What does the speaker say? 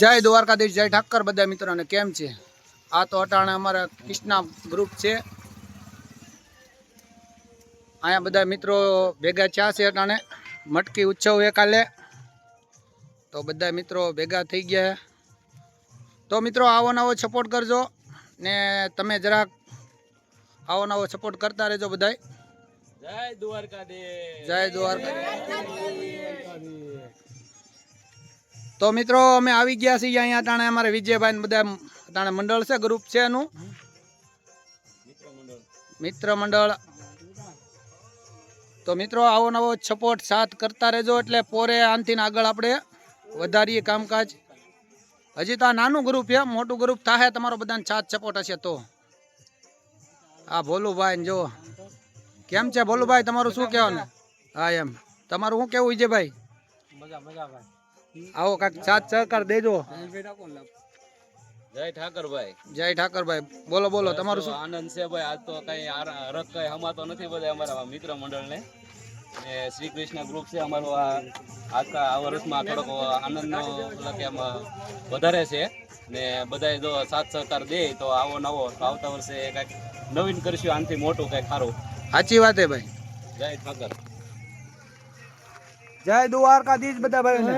જય દ્વારકાધીશ જય ઠાકર બધા મિત્રોને કેમ છે? આ તો અટાણે અમારા કૃષ્ણા ગ્રુપ છે. અહીંયા બધા મિત્રો ભેગા થયા છે અટાણે. મટકી ઉત્સવ એ કાલે તો બધા મિત્રો ભેગા થઈ ગયા તો મિત્રો આવો નવો સપોર્ટ કરજો ને તમે જરાક આવો નવો સપોર્ટ કરતા રહેજો બધાય. જય દ્વારકાધીશ. જય દ્વારકા તો મિત્રો, અમે આવી ગયા છીએ અહીંયા અટાણે. અમારે વિજયભાઈ બધા અટાણે મંડળ છે ગ્રુપ છે એનું. મિત્ર મંડળ. તો મિત્રો, આવો નવો સપોર્ટ સાથ કરતા રહેજો એટલે પોરે આનથી આગળ આપણે વધારીએ કામકાજ. હજી તો આ નાનું ગ્રુપ છે, મોટું ગ્રુપ થાય તમારો બધાને સાથ સપોર્ટ હશે તો. હા ભોલુભાઈ જો. કેમ છે ભોલુભાઈ, તમારું શું કહેવાનું? હા, એમ. તમારું શું કેવું વિજયભાઈ? મજા મજા, ભાઈ. આવો કાંઈક સાથ સહકાર દેજો. જય ઠાકરભાઈ. જય ઠાકરભાઈ. બોલો બોલો તમારું શું? આનંદ છે ભાઈ. આજ તો કઈ હરક કઈ હમાતો નથી બધા અમારા મિત્ર મંડળ ને શ્રી કૃષ્ણ ગ્રુપ છે અમારું આ આખા આ વર્ષમાં થોડોક આનંદનો મતલબ કે આમાં વધારે છે. ને બધા જો સાથ સહકાર દે તો આવો નવો તો આવતા વર્ષે કંઈક નવીન કરશું આનાથી મોટું કાંઈક સારું. સાચી વાત હે ભાઈ. જય ઠાકર. જય દ્વારકાધીશ બધા ભાઈ